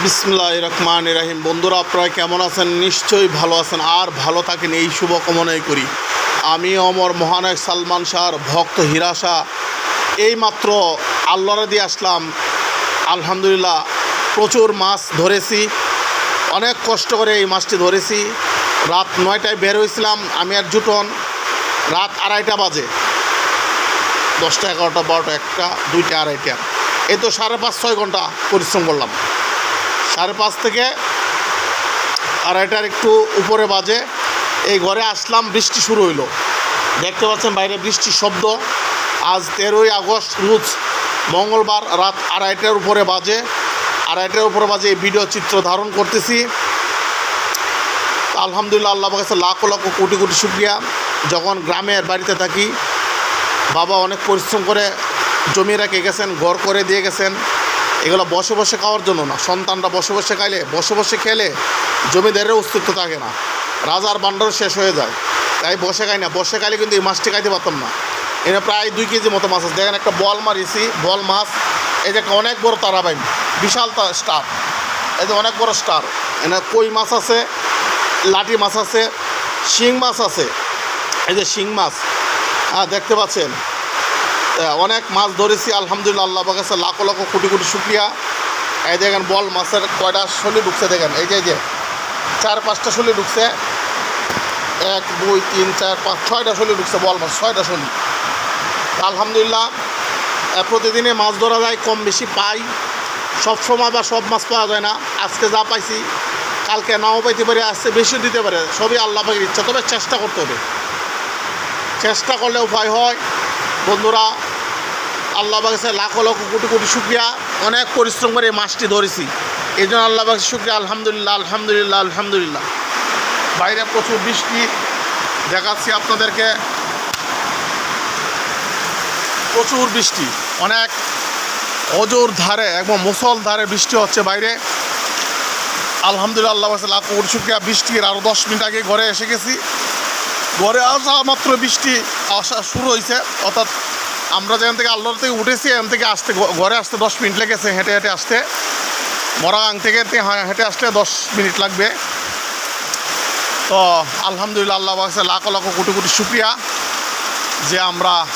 বিসমুল্লাহ রহমান রাহিম। বন্ধুরা, আপনারা কেমন আছেন? নিশ্চয়ই ভালো আছেন। আর ভালো থাকেন, এই শুভ কামনাই করি। আমি অমর মহানায়ক সালমান শাহর ভক্ত হীরা শাহ। এইমাত্র আল্লাহরা দিয়ে আসলাম। আলহামদুলিল্লাহ, প্রচুর মাছ ধরেছি। অনেক কষ্ট করে এই মাছটি ধরেছি। রাত নয়টায় বের হয়েছিলাম, আমি আর জুটন। রাত আড়াইটা বাজে। দশটা, এগারোটা, বারোটা, একটা, দুইটা, আড়াইটা। এই তো সাড়ে পাঁচ, ছয় ঘণ্টা পরিশ্রম করলাম। সাড়ে পাঁচ থেকে আড়াইটার একটু উপরে বাজে। এই ঘরে আসলাম, বৃষ্টি শুরু হইল। দেখতে পাচ্ছেন বাইরে বৃষ্টির শব্দ। আজ তেরোই আগস্ট, রোজ মঙ্গলবার রাত আড়াইটার উপরে বাজে। আড়াইটার উপরে বাজে এই ভিডিও চিত্র ধারণ করতেছি। আলহামদুলিল্লাহ আল্লাহ কাছে লাখ লাখ কোটি কোটি শুক্রিয়া। যখন গ্রামের বাড়িতে থাকি, বাবা অনেক পরিশ্রম করে জমি রেখে গেছেন, ঘর করে দিয়ে গেছেন। এগুলো বসে বসে খাওয়ার জন্য না। সন্তানরা বসে বসে খাইলে বসে বসে খেলে জমিদারের অস্তিত্ব থাকে না। রাজার বান্ডারও শেষ হয়ে যায়। তাই বসে খাই না। বসে খাইলে কিন্তু এই মাছটি খাইতে পারতাম না। এনে প্রায় দুই কেজি মতো মাছ আছে। দেখেন একটা বল মারিছি, বল মাছ। এই যে অনেক বড় তারাবাইন, বিশাল স্টার। এই যে অনেক বড় স্টার। এনে কই মাছ আছে? লাঠি মাছ আছে। শিং মাছ আছে। এই যে শিং মাছ। হ্যাঁ দেখতে পাচ্ছেন। অনেক মাছ ধরেছি, আলহামদুলিল্লাহ আল্লাহ কাছে লাখো লাখো কোটি কোটি শুক্রিয়া। এই দেখেন বল মাছের কয়টা শলি ঢুকছে দেখেন, এই যে এই যে, চার পাঁচটা শলি ঢুকছে। এক, দুই, তিন, চার, পাঁচ, ছয়টা শলি ঢুকছে বল মাছ, ছয়টা শলি আলহামদুলিল্লাহ প্রতিদিনে মাছ ধরা যায়, কম বেশি পাই। সব সময় বা সব মাছ পাওয়া যায় না। আজকে যা পাইছি, কালকে নাও পাইতে পারে, আজকে বেশি দিতে পারে। সবই আল্লাহ পাখির ইচ্ছা, তবে চেষ্টা করতে হবে। চেষ্টা করলে উপায় হয়। বন্ধুরা, আল্লাহ বাগেছে লাখ লক্ষ কোটি কোটি শুক্রিয়া। অনেক পরিশ্রম করে এই মাছটি ধরেছি। এই জন্য আল্লাহ বাগেছে শুক্রিয়া, আলহামদুলিল্লাহ আলহামদুলিল্লাহ আলহামদুলিল্লাহ। বাইরে প্রচুর বৃষ্টি দেখাচ্ছি আপনাদেরকে। প্রচুর বৃষ্টি, অনেক অজোর ধারে, একদম মুসল ধারে বৃষ্টি হচ্ছে বাইরে। আলহামদুলিল্লাহ, আল্লাহ বাগেছে লাখ কোটি শুক্রিয়া। বৃষ্টির আরও দশ মিনিট আগে ঘরে এসে গেছি। ঘরে আসা মাত্র বৃষ্টি আসা শুরু হয়েছে অর্থাৎ আমরা যেখান থেকে আল্লাহর থেকে উঠেছি, এখান থেকে আসতে ঘরে আসতে দশ মিনিট লেগেছে হেঁটে হেঁটে আসতে। মরাগাং থেকে তে- হা- হেঁটে আসলে দশ মিনিট লাগবে। তো আলহামদুলিল্লাহ আল্লাহ কাছে লাখ লাখ কোটি কোটি শুক্রিয়া যে আমরা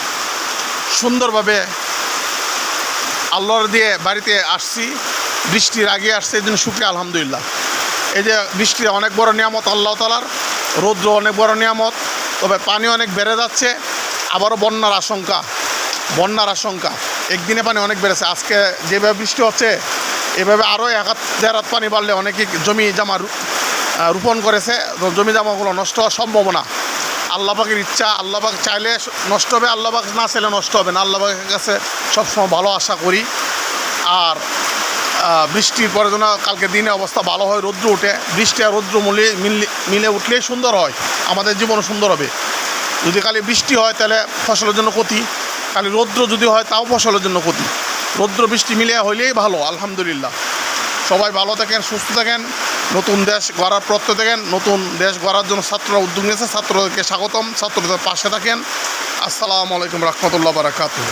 সুন্দরভাবে আল্লাহর দিয়ে বাড়িতে আসছি, বৃষ্টির আগে আসছে, এই জন্য শুক্রিয়া আলহামদুলিল্লাহ। এই যে বৃষ্টি অনেক বড় নিয়ামত আল্লাহ তালার রৌদ্র অনেক বড় নিয়ামত, তবে পানি অনেক বেড়ে যাচ্ছে, আবারও বন্যার আশঙ্কা বন্যার আশঙ্কা। একদিনে পানি অনেক বেড়েছে, আজকে যেভাবে বৃষ্টি হচ্ছে, এভাবে আরও এক হাত, দেড় হাত পানি বাড়লে অনেকে জমি জামা রোপণ করেছে জমি জামাগুলো নষ্ট হওয়ার সম্ভাবনা। আল্লাপাকের ইচ্ছা আল্লাহ পাক চাইলে নষ্ট হবে আল্লাহ পাক না চাইলে নষ্ট হবে না। আল্লাপাকের কাছে সবসময় ভালো আশা করি। আর বৃষ্টির পরে যেন কালকে দিনে অবস্থা ভালো হয়, রৌদ্র উঠে। বৃষ্টি আর রৌদ্র মিলে মিলে উঠলেই সুন্দর হয়, আমাদের জীবনও সুন্দর হবে। যদি খালি বৃষ্টি হয়, তাহলে ফসলের জন্য ক্ষতি। খালি রৌদ্র যদি হয়, তাও ফসলের জন্য ক্ষতি। রৌদ্র, বৃষ্টি মিলে হইলেই ভালো, আলহামদুলিল্লাহ। সবাই ভালো থাকেন, সুস্থ থাকেন, নতুন দেশ গড়ার প্রত্যয় থাকেন নতুন দেশ গড়ার জন্য ছাত্ররা উদ্যোগ নিয়েছে, ছাত্রদেরকে স্বাগতম, ছাত্রদের পাশে থাকেন। আসসালামু আলাইকুম রহমতুল্লাহ বারাকাতুহ।